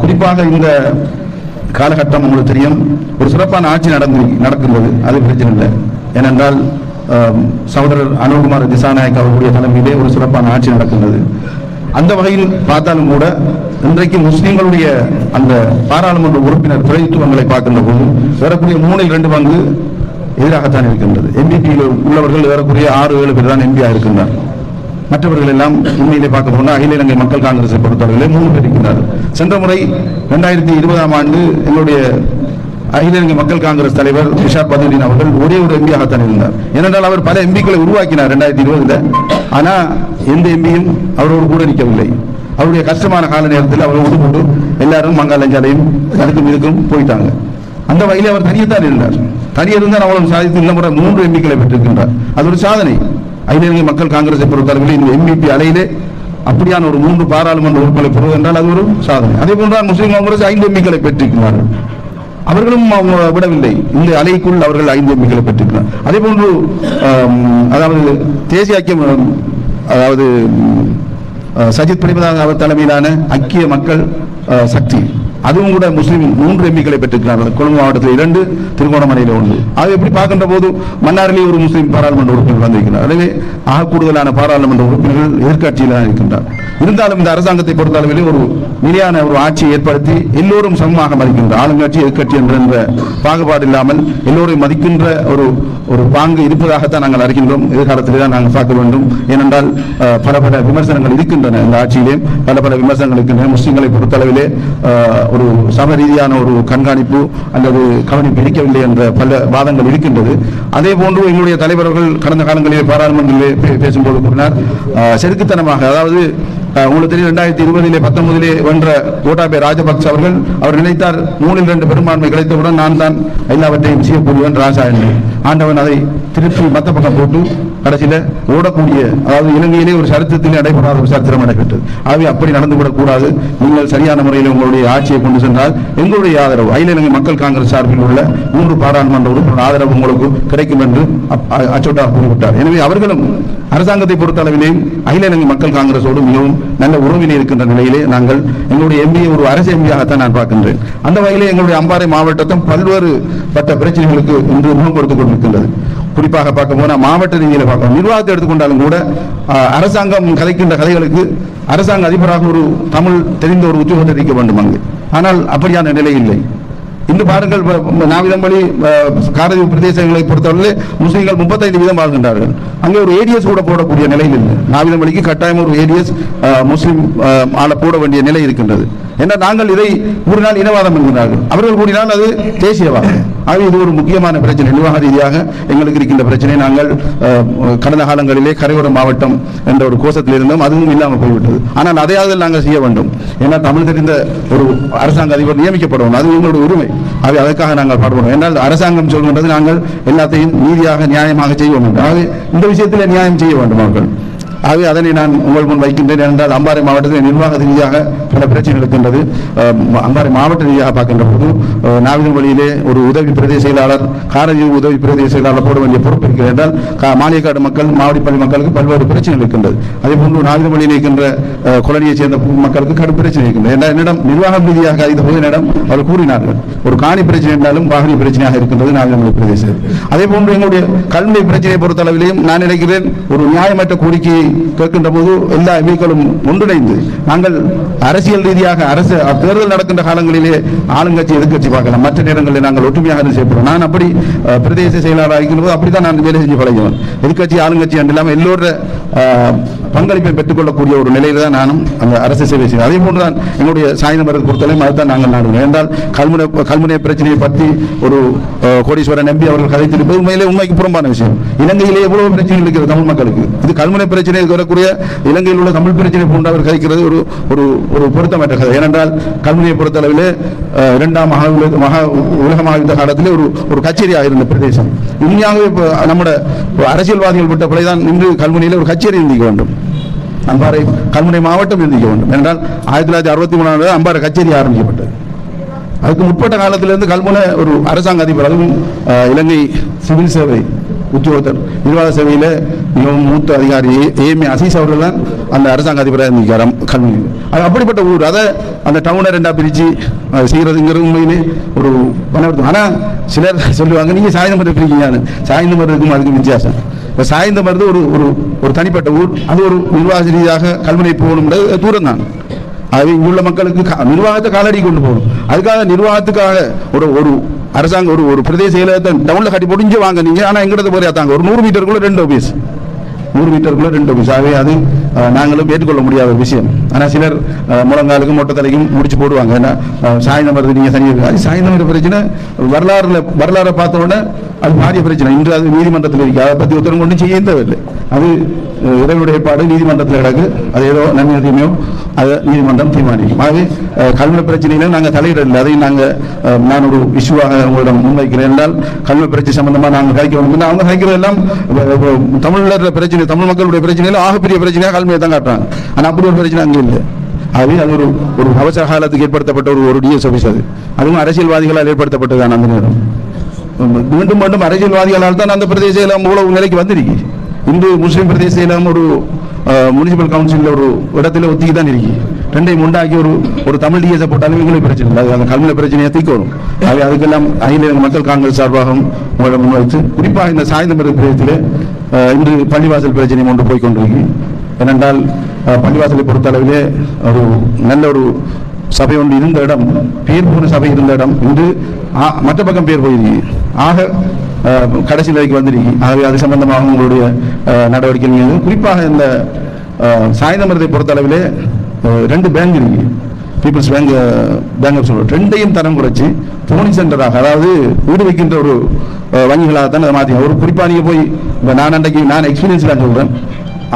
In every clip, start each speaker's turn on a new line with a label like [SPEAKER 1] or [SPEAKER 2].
[SPEAKER 1] குறிப்பாக இந்த காலகட்டம் உங்களுக்கு தெரியும். ஒரு சிறப்பான ஆட்சி நடந்து நடக்கின்றது. அது பிரச்சனை இல்லை. ஏனென்றால் சகோதரர் அனுகுமார் திசாநாயக் அவர்களுடைய தலைமையிலே ஒரு சிறப்பான ஆட்சி நடக்கின்றது. அந்த வகையில் பார்த்தாலும் கூட இன்றைக்கு முஸ்லீம்களுடைய அந்த பாராளுமன்ற உறுப்பினர் பிரதித்துவங்களை பார்க்கின்ற போது ஏறக்குறைய மூணில் ரெண்டு பங்கு எதிராகத்தான் இருக்கின்றது. எம்பிபியில் உள்ளவர்கள் ஏறக்குறைய ஆறு ஏழு பேர் தான் எம்பியாக இருக்கின்றார் மற்றவர்கள் எல்லாம் உண்மையிலே பார்க்க போனால் அகில இலங்கை மக்கள் காங்கிரஸை பொறுத்தவரையிலே மூணு பேர் இருக்கிறார்கள் சென்ற முறை ரெண்டாயிரத்தி இருபதாம் ஆண்டு எங்களுடைய அகில இலங்கை மக்கள் காங்கிரஸ் தலைவர் ரிஷாத் பதுதீன் அவர்கள் ஒரே ஒரு எம்பியாகத்தான் இருந்தார். ஏனென்றால் அவர் பல எம்பிக்களை உருவாக்கினார் ரெண்டாயிரத்தி இருபதுல. ஆனா எந்த எம்பியும் அவரோடு கூட நிற்கவில்லை. அவருடைய கஷ்டமான கால நேரத்தில் அவர் ஒதுக்கொண்டு எல்லாரும் மங்காலஞ்சாலையும் அதுக்கும் இதுக்கும் போயிட்டாங்க. அந்த வகையில் அவர் தனியத்தான் இருந்தார். தனியே இருந்தால் அவ்வளவு சாதித்து இந்த முறை மூன்று எம்பிக்களை பெற்றிருக்கின்றார். அது ஒரு சாதனை. அகில இலங்கை மக்கள் காங்கிரஸை பொறுத்தவரையில் இந்த எம்பிபி அலையிலே அப்படியான ஒரு மூன்று பாராளுமன்ற உறுப்பினரை பெறுவது என்றால் அது ஒரு சாதனை. அதே போன்றால் முஸ்லீம் காங்கிரஸ் ஐந்து எம்பிக்களை பெற்றிருக்கிறார்கள் அவர்களும் அவங்க விடவில்லை. இந்த அலைக்குள் அவர்கள் ஐந்து எம்பிக்களை பெற்றிருக்கிறார். அதே போன்று அதாவது தேசிய ஐக்கியம் அதாவது சஜித் பிரேமதாஸ் அவர் தலைமையிலான ஐக்கிய மக்கள் சக்தி. அதுவும் கூட முஸ்லீம் மூன்று எம்பிக்களை பெற்றிருக்கிறார்கள். கொழும்பு மாவட்டத்தில் இரண்டு திருகோணமலையில் ஒன்று. அது எப்படி பார்க்கின்ற போது மன்னாரிலே ஒரு முஸ்லீம் பாராளுமன்ற உறுப்பினர் வந்திருக்கிறார். எனவே ஆக கூடுதலான பாராளுமன்ற உறுப்பினர்கள் எதிர்கட்சியில் இருக்கின்றார். இருந்தாலும் இந்த அரசாங்கத்தை பொறுத்தளவிலே ஒரு நிலையான ஒரு ஆட்சியை ஏற்படுத்தி எல்லோரும் சமமாக மதிக்கின்ற ஆளுங்கட்சி எதிர்கட்சி என்ற பாகுபாடு இல்லாமல் எல்லோரையும் மதிக்கின்ற ஒரு ஒரு பாங்கு இருப்பதாகத்தான் நாங்கள் அறிகின்றோம். எதிர்காலத்திலே தான் நாங்கள் பார்க்க வேண்டும். ஏனென்றால் பல பல விமர்சனங்கள் இருக்கின்றன இந்த ஆட்சியிலே. பல பல விமர்சனங்கள் இருக்கின்றன. முஸ்லீம்களை பொறுத்தளவிலே ஒரு சம ரீதியான ஒரு கண்காணிப்பு அல்லது கவனிப்பு இருக்கவில்லை என்ற பல வாதங்கள் இருக்கின்றது. அதே போன்று எங்களுடைய தலைவர்கள் கடந்த காலங்களிலே பாராளுமன்றத்திலே பே- பேசும்போது கூறினார் அஹ், செருக்குத்தனமாக அதாவது உங்களுக்கு தெரியும் ரெண்டாயிரத்தி இருபதிலே பத்தொன்பதிலே வென்ற கோட்டாபே ராஜபக்ச அவர்கள் அவர் நினைத்தார் மூணில் ரெண்டு பெரும்பான்மை கிடைத்தவுடன் நான் தான் எல்லாவற்றையும் செய்யக்கூடியவன் ராஜா என்று ஆண்டவன் அதை திருப்பி மத்த பக்கம் போட்டு கடைசியில ஓடக்கூடிய அதாவது இலங்கையிலே ஒரு சரித்திரத்திலே நடைபெறாத ஒரு சரித்திரம் நடைபெற்றது ஆகவே அப்படி நடந்து விடக்கூடாது நீங்கள் சரியான முறையில் உங்களுடைய ஆட்சியை கொண்டு சென்றால் எங்களுடைய ஆதரவு அகில இலங்கை மக்கள் காங்கிரஸ் சார்பில் உள்ள மூன்று பாராளுமன்ற உறுப்பினர் ஆதரவு உங்களுக்கு கிடைக்கும் என்று அப்- அச்சோட்டார் கூறிவிட்டார். எனவே அவர்களும் அரசாங்கத்தை பொறுத்த அளவிலே அகில இலங்கை மக்கள் காங்கிரஸோடு மிகவும் நல்ல உறவினை இருக்கின்ற நிலையிலே நாங்கள் எங்களுடைய எம்பியை ஒரு அரசு எம்பியாகத்தான் நான் பார்க்கின்றேன். அந்த வகையிலே எங்களுடைய அம்பாறை மாவட்டத்தும் பல்வேறு பட்ட பிரச்சனைகளுக்கு இன்று முகம் கொடுத்துக் கொண்டிருக்கின்றது. குறிப்பாக பார்க்க போனால் மாவட்ட ரீதியில் பார்க்கணும். நிர்வாகத்தை எடுத்துக்கொண்டாலும் கூட ஆஹ், அரசாங்கம் கதைக்கின்ற கதைகளுக்கு அரசாங்க அதிபராக ஒரு தமிழ் தெரிந்த ஒரு உத்தியோகத்தை இருக்க வேண்டும் அங்கு. ஆனால் அப்படியான நிலை இல்லை. இன்று பாருங்கள் ப- நாவிதம்பள்ளி அஹ், பிரதேசங்களை பொறுத்தவரை முஸ்லீம்கள் முப்பத்தைந்து வீதம் வாழ்கின்றார்கள். அங்கே ஒரு ஏடிஎஸ் கூட போடக்கூடிய நிலையில் இல்லை. நாவிதம்பள்ளிக்கு கட்டாயம் ஒரு ஏடிஎஸ் முஸ்லீம் ஆளை ஆள போட வேண்டிய நிலை இருக்கின்றது. ஏன்னா நாங்கள் இதை கூறினால் இனவாதம் என்கிறார்கள் அவர்கள் கூறினால் அது தேசியவாதம். ஆகவே இது ஒரு முக்கியமான பிரச்சனை. நிர்வாக ரீதியாக எங்களுக்கு இருக்கின்ற பிரச்சனை. நாங்கள் கடந்த காலங்களிலே கரையோர மாவட்டம் என்ற ஒரு கோஷத்தில் இருந்தோம். அதுவும் இல்லாமல் போய்விட்டது. ஆனால் அதையாவது நாங்கள் செய்ய வேண்டும். ஏன்னா தமிழ் தெரிந்த ஒரு அரசாங்க அதிபர் நியமிக்கப்படணும். அது எங்களுடைய உரிமை. ஆகவே அதற்காக நாங்கள் பாடுபடுவோம் ஏன்னால் அரசாங்கம் சொல்கின்றது நாங்கள் எல்லாத்தையும் நீதியாக நியாயமாக செய்வோம் ஆகவே இந்த விஷயத்தில் நியாயம் செய்ய வேண்டும் அவர்கள் ஆகவே அதனை நான் உங்கள் முன் வைக்கின்றேன். என்றால் அம்பாறை மாவட்டத்தில் நிர்வாக ரீதியாக பல பிரச்சனைகள் இருக்கின்றது. அம்பாறை மாவட்ட ரீதியாக பார்க்கின்ற போது அஹ், நாவிதன் வழியிலே ஒரு உதவி பிரதேச செயலாளர் காரதீவு உதவி பிரதேச செயலாளர் போட வேண்டிய பொறுப்பு இருக்கிறது என்றால் மாளிகைக்காடு மக்கள் மாவடிப்பள்ளி மக்களுக்கு பல்வேறு பிரச்சனைகள் இருக்கின்றது. அதே போன்று நாவிதன் வழியில் இருக்கின்ற அஹ், சேர்ந்த மக்களுக்கு கடும் பிரச்சனை இருக்கின்றது. என்னிடம் நிர்வாகம் ரீதியாக இந்த போது என்னிடம் அவர் கூறினார்கள். ஒரு காணி பிரச்சனை என்றாலும் வாகனி பிரச்சனையாக இருக்கின்றது நாவிதன் பிரதேசம் அதே போன்று எங்களுடைய கல்வி பிரச்சனையை பொறுத்தளவிலேயும் நான் நினைக்கிறேன் ஒரு நியாயமற்ற கோரிக்கையை கேட்கின்ற போது எல்லா எம்பிக்களும் ஒன்றிணைந்து நாங்கள் அரசியல் ரீதியாக அரசு தேர்தல் நடக்கின்ற காலங்களிலே ஆளுங்கட்சி எதிர்கட்சி பார்க்கலாம். மற்ற நேரங்களில் நாங்கள் ஒற்றுமையாக இருந்து செய்யப்படுவோம் நான் அப்படி பிரதேச செயலாளராக இருக்கின்ற போது அப்படித்தான் நான் வேலை செஞ்சு பழகுவேன் எதிர்கட்சி ஆளுங்கட்சி என்று இல்லாமல் எல்லோர பங்களிப்பை பெற்றுக்கொள்ளக்கூடிய ஒரு நிலையில் தான் நானும் அந்த அரசு சேவை செய்வேன். அதே போன்று தான் என்னுடைய சாயந்தரம் பொறுத்தவரை அதுதான் நாங்கள் நாடுவோம். என்றால் கல்முனை கல்முனை பிரச்சனையை பற்றி ஒரு கோடீஸ்வரன் நம்பி அவர்கள் கதைத்திருப்பது உண்மையிலே உண்மைக்கு புறம்பான விஷயம். இலங்கையிலே எவ்வளவு பிரச்சனைகள் இருக்கிறது? தமிழ் மக்களுக்கு. இது கல்முனை பிரச்சனை வரக்கூடிய இலங்கையில் உள்ள தமிழ் பிரச்சனை போன்று அவர் கதைக்கிறது ஒரு ஒரு ஒரு பொருத்தமற்ற கதை. ஏனென்றால் கல்முனையை பொறுத்தளவில் இரண்டாம் மகா மகா உலக மகாயுத்த காலத்திலே ஒரு ஒரு கச்சேரியாக இருந்த பிரதேசம். உண்மையாகவே இப்போ நம்முடைய அரசியல்வாதிகள் விட்ட பிழைதான் இன்று கல்முனையில் ஒரு கச்சேரி இருந்திக்க வேண்டும். அம்பாறை கல்முனை மாவட்டம் இருந்திக்க வேண்டும் என்றால் ஆயிரத்தி தொள்ளாயிரத்தி அறுபத்தி மூணாம் அம்பாறை கச்சேரி ஆரம்பிக்கப்பட்டது. அதுக்கு முற்பட்ட காலத்திலிருந்து கல்முனை ஒரு அரசாங்க அதிபர் அதுவும் இலங்கை சிவில் சேவை உத்தியோகத்தர் நிர்வாக சேவையில் மிகவும் மூத்த அதிகாரி ஏஎம்ஏ அசீஸ் அவர்கள் தான் அந்த அரசாங்க அதிபராக இருந்திருக்கார் கல்முனை அது அப்படிப்பட்ட ஊர். அதை அந்த டவுனை ரெண்டாக பிரித்து செய்கிறதுங்கிறது உண்மையிலே ஒரு பணம் ஆனால் சிலர் சொல்லுவாங்க நீங்கள் சாய்ந்த மருந்து பிரிக்கீங்க சாய்ந்த மருந்துக்கும் அதுக்கும் வித்தியாசம். இப்போ சாய்ந்த மருந்து ஒரு ஒரு ஒரு தனிப்பட்ட ஊர். அது ஒரு நிர்வாக ரீதியாக கல்முனை போகணும்ன்றது தூரம் தான் ஆகவே இங்குள்ள மக்களுக்கு நிர்வாகத்தை காலடி கொண்டு போகணும். அதுக்காக நிர்வாகத்துக்காக ஒரு ஒரு அரசாங்கம் ஒரு ஒரு பிரதேச செயலகத்தை டவுனில் கட்டி முடிஞ்சு வாங்க நீங்கள் ஆனால் எங்கிட்ட போய் தாங்க? ஒரு நூறு மீட்டருக்குள்ளே ரெண்டு ஆஃபீஸ் நூறு மீட்டருக்குள்ளே ரெண்டு ஆஃபீஸ் ஆகவே அது நாங்களும் ஏற்றுக்கொள்ள முடியாத ஒரு விஷயம். ஆனால் சிலர் முழங்காலுக்கும் மொட்டை தலைக்கும் முடிச்சு போடுவாங்க. ஏன்னா சாயந்தரம் வருது நீங்கள் தனியாக அது சாய்ந்தம் பிரச்சனை. வரலாறுல வரலாறை பார்த்தோன்னே அது பாரிய பிரச்சனை. இன்று அது நீதிமன்றத்தில் இருக்கு. அதை பற்றி உத்தரவு கொண்டு செய்ய தேவையில்லை அது இறைவனுடைய பாடு நீதிமன்றத்தில் கிடக்கு. அது ஏதோ நன்மை தீமையோ அதை நீதிமன்றம் தீர்மானிக்கும். ஆகவே கல்வி பிரச்சனையில நாங்கள் தலையிடவில்லை. அதையும் நாங்கள் நான் ஒரு இஷ்யூவாக உங்களிடம் முன்வைக்கிறேன் என்றால் கல்வி பிரச்சனை சம்பந்தமாக நாங்கள் கழிக்க வேண்டும். அவங்க கழிக்கிறது எல்லாம் தமிழர் பிரச்சனை தமிழ் மக்களுடைய பிரச்சனையில் ஆகப்பெரிய பிரச்சனையாக கல்வியை தான் காட்டுறாங்க. ஆனால் அப்படி ஒரு பிரச்சனை அங்கே இல்லை. ஆகவே அது ஒரு ஒரு அவசர காலத்துக்கு ஏற்படுத்தப்பட்ட ஒரு ஒரு டிஎஸ் ஆஃபீஸ் அது. அதுவும் அரசியல்வாதிகளால் ஏற்படுத்தப்பட்டதுதான் அந்த நேரம். மீண்டும் மீண்டும் அரசியல்வாதிகளால் தான் அந்த பிரதேச செயலம் இவ்வளவு நிலைக்கு வந்திருக்கு. இன்று முஸ்லீம் பிரதேச செயலம் ஒரு முனிசிபல் கவுன்சிலில் ஒரு இடத்துல ஒத்திக்கு தான் இருக்கு. ரெண்டையும் உண்டாக்கி ஒரு ஒரு தமிழ் டிஎஸ் போட்டாலும் எங்களுக்கு பிரச்சனை இல்லை. அது அந்த கல்வியில் பிரச்சனையை தீர்க்க வரும் ஆகவே அதுக்கெல்லாம் அகில மக்கள் காங்கிரஸ் சார்பாகவும் உங்களை முன்வைத்து குறிப்பாக இந்த சாய்ந்தமர பிரதேசத்தில் இன்று பள்ளிவாசல் பிரச்சனை ஒன்று போய் கொண்டிருக்கு. ஏனென்றால் பள்ளிவாசலை பொறுத்த அளவிலே ஒரு நல்ல ஒரு சபை ஒன்று இருந்த இடம் பேர் போன சபை இருந்த இடம். இன்று ஆ- மற்ற பக்கம் பேர் போயிருக்கு. ஆக கடைசி நிலைக்கு வந்திருக்கு. ஆகவே அது சம்பந்தமாக உங்களுடைய நடவடிக்கை நீங்கள் குறிப்பாக இந்த சாய்ந்தமரத்தை பொறுத்தளவிலே ரெண்டு பேங்க் இருக்கு. பீப்புள்ஸ் பேங்க் பேங்க் ஆஃப் சொல்றோம் ரெண்டையும் தரம் குறைச்சி போனி சென்டராக அதாவது வீடு வைக்கின்ற ஒரு வங்கிகளாக தான் அதை மாற்றி ஒரு குறிப்பாக நீங்கள் போய் இப்போ நான் அன்றைக்கு நான் எக்ஸ்பீரியன்ஸில் சொல்கிறேன்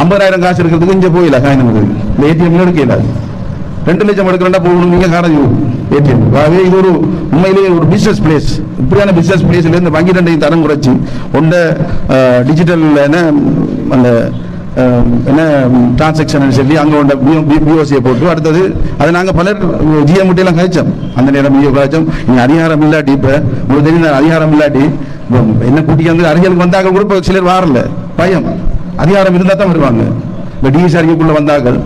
[SPEAKER 1] ஐம்பதாயிரம் காசு இருக்கிறதுக்கு இங்கே போயில சாய்ந்தமரத்துக்கு இந்த ஏடிஎம் எடுக்க இல்லாது ரெண்டு லட்சம் எடுக்கிறா போகணும் நீங்க காரணம் ஏடிஎம். ஆகவே இது ஒரு உண்மையிலேயே ஒரு பிசினஸ் பிளேஸ் இப்படியான பிசினஸ் பிளேஸ்ல இருந்து வங்கி ரெண்டையும் தரம் குறைச்சி ஒன்ற டிஜிட்டல் என்ன அந்த என்ன டிரான்சாக்ஷன் சொல்லி அங்கே உள்ள பிஓசியை போட்டு அடுத்தது அதை நாங்கள் பலர் ஜிஎம் கழிச்சோம். அந்த நேரம் பிஓ கழிச்சோம். நீங்க அதிகாரம் இல்லாட்டி இப்போ உங்களுக்கு தெரியும் அதிகாரம் இல்லாட்டி என்ன கூட்டிக்கு வந்து அரசியலுக்கு வந்தாங்க கூட இப்போ சிலர் வாரல. பயம். அதிகாரம் இருந்தால் தான் வருவாங்க. இந்த டிஎஸ்ஆர்க்குள்ள வந்தார்கள்.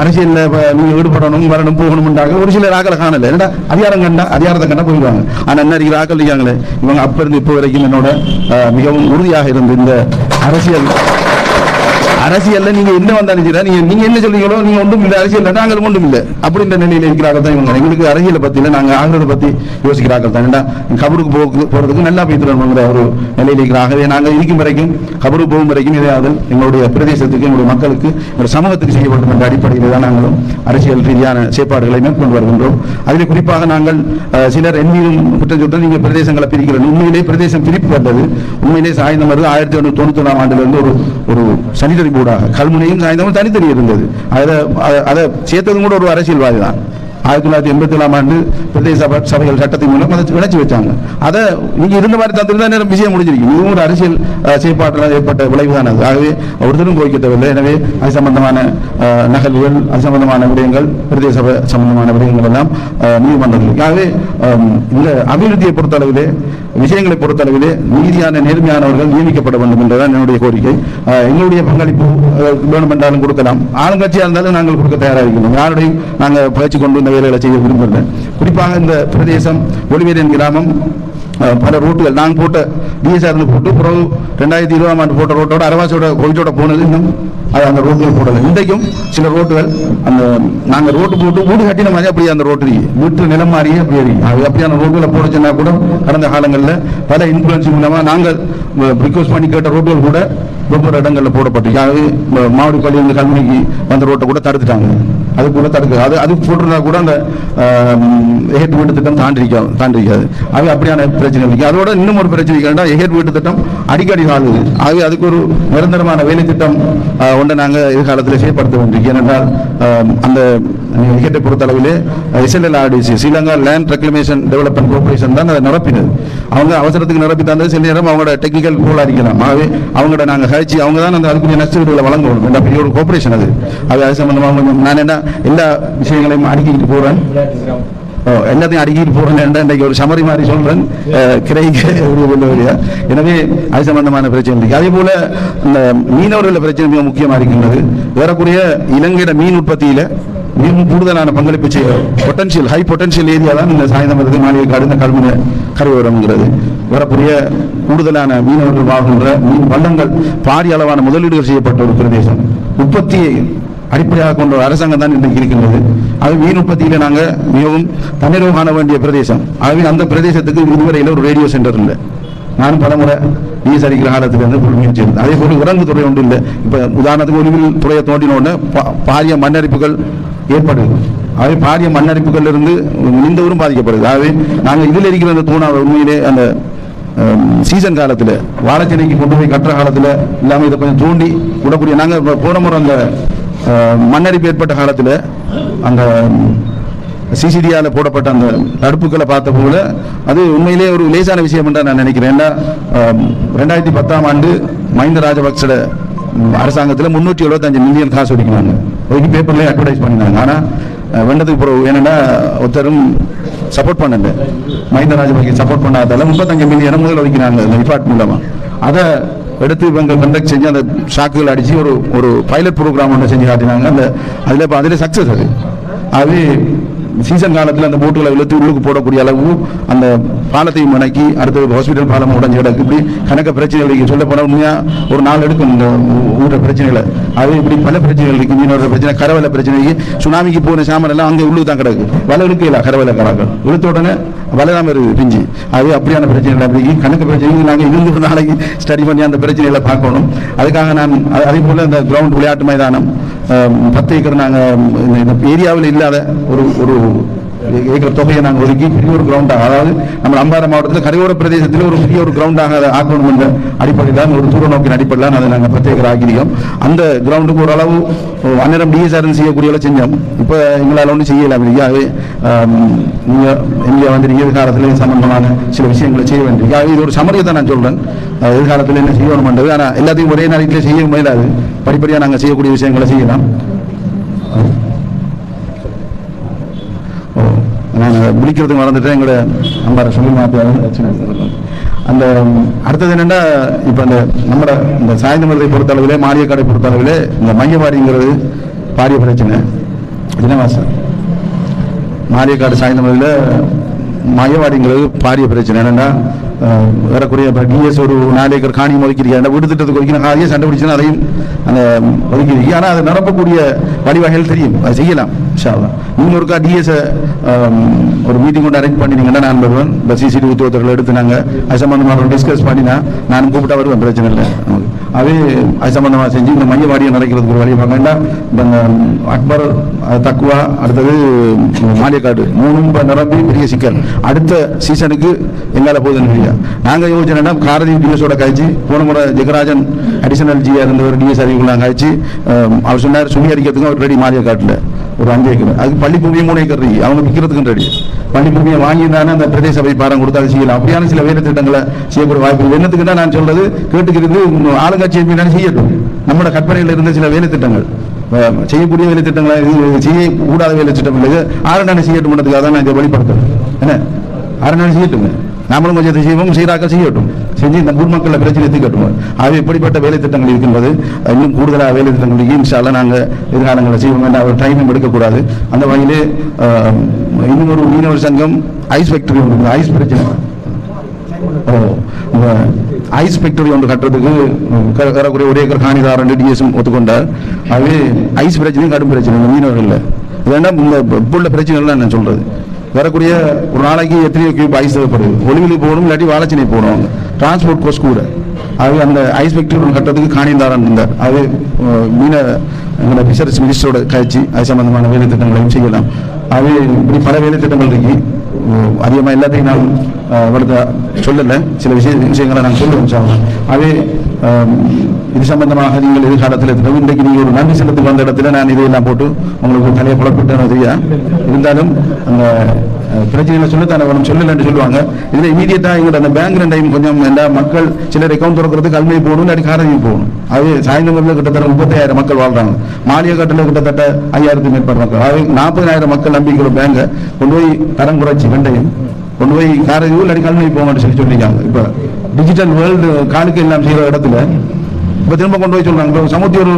[SPEAKER 1] அரசியலில் நீங்க ஈடுபடணும் வரணும் போகணும்ன்றாங்க ஒரு சிலர் ஆக்களை காணல. என்னடா அதிகாரம் கண்டா அதிகாரத்தை கண்டா போயிடுவாங்க. ஆனா என்ன இருக்கிற ஆக்கள் இருக்காங்களே இவங்க அப்ப இருந்து இப்போ வரைக்கும் என்னோட மிகவும் உறுதியாக இருந்து இந்த அரசியல் அரசியல்ல நீங்க என்ன வந்தாலும் சரி நீங்க நீங்க என்ன சொல்றீங்களோ நீங்க ஒன்றும் இல்லை. அரசியல் நாங்கள் ஒன்றும் இல்லை. அப்படின்ற நிலையில இருக்கிறார்கள் தான் இவங்க. எங்களுக்கு அரசியலை பத்தி இல்லை. நாங்க ஆகிறத பத்தி யோசிக்கிறார்கள் தான். ஏன்டா? கபருக்கு போக்கு போறதுக்கு நல்லா பேசுறோம்ங்கிற ஒரு நிலையில இருக்கிறாகவே நாங்கள் இருக்கும் வரைக்கும் கபருக்கு போகும் வரைக்கும் இதையாவது எங்களுடைய பிரதேசத்துக்கு எங்களுடைய மக்களுக்கு எங்களுடைய சமூகத்துக்கு செய்யப்படும் என்ற அடிப்படையில் தான் நாங்களும் அரசியல் ரீதியான செயற்பாடுகளை மேற்கொண்டு வருகின்றோம். அதில் குறிப்பாக நாங்கள் சிலர் என் மீதும் குற்றம் சொல்ற நீங்க பிரதேசங்களை பிரிக்கிறது உண்மையிலே பிரதேசம் பிரிப்பு வந்தது. உண்மையிலே சாய்ந்தம் வருது ஆயிரத்தி எண்ணூற்றி தொண்ணூத்தி ஒன்றாம் ஆண்டுல இருந்து ஒரு ஒரு சனிதறி கூடாக கல்முனையும் சாய்ந்தமும் தனித்தனி இருந்தது. அதை அதை- அதை சேர்த்ததும் கூட ஒரு அரசியல்வாதி தான். ஆயிரத்தி தொள்ளாயிரத்தி எண்பத்தி ஏழாம் ஆண்டு பிரதேச சபை சபைகள் சட்டத்தின் மூலம் அதை இணைச்சு வச்சாங்க. அதை நீங்க இருந்த மாதிரி தந்திருந்தா நேரம் விஷயம் முடிஞ்சிருக்கு இதுவும் ஒரு அரசியல் செயற்பாட்டில் ஏற்பட்ட விளைவு தான் அது. ஆகவே ஒருத்தரும் கோரிக்கை தேவையில்லை எனவே அது சம்பந்தமான நகல்கள் அது சம்பந்தமான விடயங்கள் பிரதேச சபை சம்பந்தமான விடயங்கள் எல்லாம் நீதிமன்றங்கள் ஆகவே இந்த அபிவிருத்தியை பொறுத்தளவிலே விஷயங்களை பொறுத்தளவிலே நீதியான நேர்மையானவர்கள் நியமிக்கப்பட வேண்டும் என்றுதான் என்னுடைய கோரிக்கை. எங்களுடைய பங்களிப்பு வேணும் என்றாலும் கொடுக்கலாம். ஆளுங்கட்சியாக இருந்தாலும் நாங்கள் கொடுக்க தயாராக இருக்கிறோம் யாருடையும் நாங்கள் பயிற்சி கொண்டு இந்த வேலைகளை செய்ய விரும்புகிறேன் குறிப்பாக இந்த பிரதேசம் ஒளிவேரியன் கிராமம் பல ரூட்டுகள் நாங்கள் போட்ட டிஎஸ்ஆர் போட்டு பிறகு ரெண்டாயிரத்தி இருபதாம் ஆண்டு போட்ட ரோட்டோட அரவாசியோட கோவிச்சோட போனது இன்னும் அது அந்த ரோட்டில் போடலை இன்றைக்கும் சில ரோட்டுகள் அந்த நாங்கள் ரோட்டு போட்டு வீடு கட்டின மாதிரி அப்படியே அந்த ரோட்டு வீட்டு நிலம் மாதிரியே அப்படியே அது அப்படியான ரோட்டுகளை போட கூட கடந்த காலங்களில் பல இன்ஃபுளுன்ஸ் மூலமாக நாங்கள் ரிக்வஸ்ட் பண்ணி கேட்ட ரோட்டுகள் கூட ஒவ்வொரு இடங்களில் போடப்பட்டு ஆகவே ம- பள்ளியிலிருந்து கல்விக்கு வந்த ரோட்டை கூட தடுத்துட்டாங்க அது கூட தடுக்க அது அது போட்டிருந்தா கூட அந்த எகேட் வீட்டு திட்டம் தாண்டிருக்காது தாண்டிருக்காது. அது அப்படியான பிரச்சனை இருக்கு. அதோட இன்னும் ஒரு பிரச்சனை இருக்குன்னா எகேட் வீட்டு திட்டம் அடிக்கடி ஆகுது ஆகவே அதுக்கு ஒரு நிரந்தரமான வேலை திட்டம் ஒன்றை நாங்கள் எதிர்காலத்தில் செயல்படுத்த வேண்டியிருக்கு. ஏனென்றால் அந்த எஹெட்டை பொறுத்தளவிலே SLLRDC Sri Lanka land reclamation development corporation தான் அதை நிரப்பினது. அவங்க அவசரத்துக்கு நிரப்பி தந்தது சில நேரம் அவங்களோட டெக்னிக்கல் கோல் அடிக்கலாம் ஆகவே அவங்களோட நாங்கள் கழிச்சு அவங்க தான் அந்த அதுக்குரிய நஷ்டங்களை வழங்கணும் என்ற பெரிய ஒரு கோஆபரேஷன் அது. அது அது சம்பந்தமாக கொஞ்சம் நான் என்ன எல்லா விஷயங்களையும் அடுக்கிட்டு போகிறேன் ஓ, எல்லாத்தையும் அடுக்கிட்டு போறேன் இன்றைக்கு ஒரு சமரி மாதிரி சொல்றேன். அஹ், கிரைக்கு எனவே அது சம்பந்தமான பிரச்சனை இருக்கு அதே போல இந்த மீனவர்கள பிரச்சனை மிக முக்கியமா இருக்கின்றது. ஏறக்குறைய இலங்கையில மீன் உற்பத்தியில மிகவும் கூடுதலான பங்களிப்பு செய்ய பொட்டன்ஷியல் ஹை பொட்டன்ஷியல் ஏரியா தான் இந்த சாயந்தரம் இருக்கு காடு இந்த கல்முனை கரையோரம்ங்கிறது. வரக்கூடிய கூடுதலான மீனவர்கள் வாழ்கின்ற மீன் வள்ளங்கள் பாரிய அளவான முதலீடுகள் செய்யப்பட்ட ஒரு பிரதேசம். உற்பத்தியை அடிப்படையாக கொண்ட அரசாங்கம் தான் இன்றைக்கு இருக்கின்றது. அது மீன் உற்பத்தியில் நாங்கள் மிகவும் தன்னிறைவு காண வேண்டிய பிரதேசம். ஆகவே அந்த பிரதேசத்துக்கு இதுவரையில் ஒரு ரேடியோ சென்டர் இல்லை. நான் பலமுறை நீர் அடிக்கிற காலத்துல இருந்து ஒரு முயற்சி இருந்தது அதே போல இறங்கு துறை ஒன்று இல்லை. இப்போ உதாரணத்துக்கு ஒளிவில் துறையை தோண்டின உடனே பா- பாரிய மண்ணரிப்புகள் ஏற்படுது. அவை பாரிய மண்ணரிப்புகள் இருந்து இந்த ஊரும் பாதிக்கப்படுது. ஆகவே நாங்கள் இதில் இருக்கிற அந்த தூணாவை உண்மையிலே அந்த சீசன் காலத்தில் வாழைச்செடிக்கு கொண்டு போய் கட்டுற காலத்தில் இல்லாமல் இதை கொஞ்சம் தூண்டி விடக்கூடிய நாங்கள் போன முறை அந்த மண்ணரிப்பு ஏற்பட்ட காலத்தில் அந்த சிசிடியாவில் போடப்பட்ட அந்த தடுப்புகளை பார்த்த போல அது உண்மையிலே ஒரு லேசான விஷயம் என்று நான் நினைக்கிறேன். ஏன்னா ரெண்டாயிரத்தி பத்தாம் ஆண்டு மஹிந்த ராஜபக்சட அரசாங்கத்தில் முன்னூற்றி எழுபத்தஞ்சு மில்லியன் காசு ஒதுக்கினாங்க. ஒதுக்கி பேப்பர்லேயே அட்வர்டைஸ் பண்ணினாங்க. ஆனால் வெண்டதுக்கு பிறகு என்னென்னா ஒருத்தரும் சப்போர்ட் பண்ணல. மஹிந்த ராஜபக்சே சப்போர்ட் பண்ணாதால முப்பத்தஞ்சு மில்லியனை முதல் ஒதுக்கினாங்க இந்த நிபாட் அதை எடுத்து இவங்க கண்டக்ட் செஞ்சு அந்த ஷாக்குகள் அடிச்சு ஒரு ஒரு பைலட் ப்ரோக்ராம் ஒன்று செஞ்சு காட்டினாங்க. அந்த அதில் இப்போ அதில் சக்ஸஸ் அது. அது சீசன் காலத்தில் அந்த போட்டுகளை இழுத்து உள்ளுக்கு போடக்கூடிய அளவு அந்த பாலத்தையும் மடக்கி அடுத்தது ஹாஸ்பிட்டல் பாலம் உடஞ்சி கிடக்கு இப்படி கணக்க பிரச்சனைகள் இருக்கு. சொல்ல போனால் உண்மையாக ஒரு நாள் எடுக்கும் இந்த ஊ- ஊர பிரச்சனைகளை. அது இப்படி பல பிரச்சனைகள் இருக்கு. மீனோட பிரச்சனை கரவலை பிரச்சனை சுனாமிக்கு போன சாமான் எல்லாம் அங்கே உள்ளுக்கு தான் கிடக்கு. வலை இருக்கு இல்லை கரவலை கராக்கள் இழுத்த உடனே வலை தான் பிஞ்சு. அது அப்படியான பிரச்சனைகள் அப்படி கணக்கு பிரச்சனை நாங்கள் இருந்து ஒரு நாளைக்கு ஸ்டடி பண்ணி அந்த பிரச்சனைகளை பார்க்கணும். அதுக்காக நான் அதே போல் இந்த கிரவுண்ட் விளையாட்டு மைதானம் பத்து ஏக்கர் நாங்கள் இந்த ஏரியாவில் இல்லாத ஒரு ஒரு ஏக்கர் தொகையை நாங்கள் ஒதுக்கி பெரிய ஒரு கிரவுண்டாக அதாவது நம்ம அம்பாறை மாவட்டத்தில் கரையோர பிரதேசத்தில் ஒரு பெரிய ஒரு கிரவுண்டாக அதை ஆக்கணும் என்ற அடிப்படையில் தான் ஒரு தூர நோக்கின் அடிப்படையில் அதை நாங்கள் பத்து ஏக்கர் அந்த கிரவுண்டுக்கு ஓரளவு அந்நேரம் டிஎஸ்ஆர் செய்யக்கூடிய செஞ்சோம். இப்போ எங்களால் ஒன்றும் செய்யலாம் இல்லையாவே நீங்கள் இந்தியா வந்து எதிர்காலத்தில் சம்பந்தமான சில விஷயங்களை செய்ய வேண்டிய இது ஒரு சமரியத்தை நான் சொல்கிறேன் எதிர்காலத்தில் என்ன செய்யணும்ன்றது. ஆனால் எல்லாத்தையும் ஒரே நேரத்தில் செய்ய முடியாது. படிப்படியாக நாங்கள் செய்யக்கூடிய விஷயங்களை செய்யலாம் ஓ, நான் முடிக்கிறதுக்கு மறந்துட்டேன். எங்களோட அம்பார சொல்லி மாற்றி அந்த அடுத்தது என்னென்னா இப்போ அந்த நம்மட இந்த சாய்ந்தமரத்தை பொறுத்தளவிலே மாரியக்காடை பொறுத்தளவிலே இந்த மையவாரிங்கிறது பாரிய பிரச்சனை. தினவாசன் மாரியக்காடு சாய்ந்தமரையில் மையவாரிங்கிறது பாரிய பிரச்சனை. என்னென்னா வரக்கூடிய ஏறக்குறைய டிஎஸ் ஒரு நாலு ஏக்கர் காணியம் ஒதுக்கிறீங்க வீடு திட்டத்துக்கு ஒதுக்கின அதையும் சண்டை பிடிச்சுன்னா அதையும் அந்த ஒதுக்கிறீங்க ஆனால் அது நிரப்பக்கூடிய வழிவகைகள் தெரியும். அது செய்யலாம் ஷாவா நீங்கள் ஒருக்கா டிஎஸ் ஒரு மீட்டிங் கொண்டு அரேஞ்ச் பண்ணினீங்கன்னா நான் வருவேன். பஸ் சிசிடிவி உத்தியோகத்தர்கள் எடுத்து நாங்கள் அது சம்பந்தமாக டிஸ்கஸ் பண்ணினா நான் கூப்பிட்டா வருவேன். பிரச்சனை இல்லை. நமக்கு. அது அது சம்பந்தமாக செஞ்சு இந்த மையவாடியை நடக்கிறதுக்கு ஒரு வழியை பார்க்கண்டா இந்த அக்பர் தக்குவா அடுத்தது மாலியக்காடு மூணும் இப்ப நிரம்பி பெரிய சிக்கல். அடுத்த சீசனுக்கு எங்களால் போகுதுன்னு இல்லையா நாங்கள் யோசிச்சோம்னா காரதி டிஎஸோட காய்ச்சி போன முறை ஜெகராஜன் அடிஷனல் ஜியா இருந்தவர் டிஎஸ் அறிவிக்கலாம் கழிச்சு காய்ச்சி அவர் சொன்னார் சுமி அடிக்கிறதுக்கும் அவர் ரெடி மாலியக்காட்டில். ஒரு அஞ்சு ஏக்கர். அதுக்கு பள்ளி பூமியை மூணு ஏக்கர் அவங்க விற்கிறதுக்கு ரெடி பள்ளி பூமியை வாங்கி தானே அந்த பிரதேச சபை பாடம் கொடுத்தாலும் செய்யலாம். அப்படியான சில வேலை திட்டங்களை செய்யக்கூடிய வாய்ப்பு என்னத்துக்கு தான் நான் சொல்றது? கேட்டுக்கிறது ஆளுங்கட்சி எம்பினாலும் செய்யட்டும். நம்மளோட கற்பனையில் இருந்த சில வேலை திட்டங்கள். செய்யக்கூடிய வேலை திட்டங்களை இது செய்யக்கூடாத வேலை திட்டம் இல்லை ஆரணை செய்யட்டும்ன்றதுக்காக தான் நான் இதை வெளிப்படுத்துறேன். என்ன? ஆரணை செய்யட்டுங்க நாமளும் கொஞ்சம் செய்வோம் சீராக்க செய்யட்டும். செஞ்சு இந்த ஊர் மக்களை பிரச்சனை தீர்க்கட்டும் ஆகவே இப்படிப்பட்ட வேலை திட்டங்கள் இருக்கின்றது இன்னும் கூடுதலாக வேலை திட்டங்கள் இருக்கு. நாங்கள் எதிர்காலங்களில் செய்வோம். என்ற அவர் டைமும் எடுக்கக்கூடாது. அந்த வகையிலே இன்னும் ஒரு மீனவர் சங்கம் ஐஸ் ஃபேக்டரி ஒன்று இருக்குது. ஐஸ் பிரச்சனை. ஓ, ஐஸ் ஃபேக்டரி ஒன்று கட்டுறதுக்கு ம், க- ஏறக்குறைய ஒரு ஏக்கர் காணிதார் ரெண்டு டிஎஸ்எம் ஒத்துக்கொண்டார். ஆகவே ஐஸ் பிரச்சனையும் கடும் பிரச்சனை இந்த மீனவர்களில். வேண்டாம் இந்த இப்போ உள்ள பிரச்சனைகள் நான் சொல்கிறது வரக்கூடிய ஒரு நாளைக்கு எத்தனையோ கியூப் ஐஸ் தேவைப்படுது. ஒளிவிலி போகணும் இல்லாட்டி வாழைச்சினை போகணும் டிரான்ஸ்போர்ட் கோஸ்ட் கூட. அது அந்த ஐஸ் ஃபேக்டரி ஒன்று கட்டுறதுக்கு காணிந்தாரன் இருந்தார். அது மீன எங்களோட ஃபிஷரிஸ் மினிஸ்டரோட கட்சி அது சம்பந்தமான வேலை திட்டங்களையும் செய்யலாம். அது இப்படி பல வேலை திட்டங்கள் இருக்கு. அதிகமாக எல்லாத்தையும் நான் அஹ், அவர்கிட்ட சொல்லலை. சில விஷய விஷயங்களை நான் சொல்லுவோம் சார் அது இது சம்பந்தமாக நீங்கள் எதிர்காலத்தில் இருக்கிறோம் இன்றைக்கு நீங்கள் ஒரு நன்றி செலுத்துக்கு வந்த இடத்துல நான் இதையெல்லாம் போட்டு உங்களுக்கு தலையை புலப்பட்டேன் தெரியா இருந்தாலும் அந்த அஹ், பிரச்சனைகளை சொல்லத்தானே வேணும் சொல்லலன்னு சொல்லுவாங்க. இதில் இமீடியட்டாக எங்களோட அந்த பேங்க் டைம் கொஞ்சம் எல்லா மக்கள் சிலர் அக்கௌண்ட் திறக்கிறதுக்கு கல்வி போகணும் இல்லாட்டி காரணம் போகணும். அது சாயந்தரம் கிட்டத்தட்ட முப்பத்தாயிரம் மக்கள் வாழ்றாங்க. மானியக்கட்டில் கிட்டத்தட்ட ஐயாயிரத்துக்கு மேற்பட்ட மக்கள். அதாவது நாற்பதாயிரம் மக்கள் நம்பிக்கிற பேங்கை கொண்டு போய் தரம் குறைச்சி கண்டையும் கொண்டு போய் காரையூர் இல்லாட்டி கல்வி போங்கன்னு சொல்லி சொல்லியிருக்காங்க. இப்போ டிஜிட்டல் வேர்ல்டு காலுக்கு எல்லாம் செய்கிற இடத்துல இப்போ திரும்ப கொண்டு போய் சொல்றாங்க. இப்போ சமுத்தி ஒரு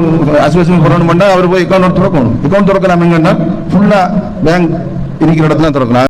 [SPEAKER 1] அசோசியேஷன் போடணும் பண்ணால் அவர் போய் அக்கௌண்ட் திறக்கணும். அக்கௌண்ட் திறக்கலாம் எங்கன்னா ஃபுல்லாக பேங்க் இருக்கிற இடத்துல திறக்கலாம்.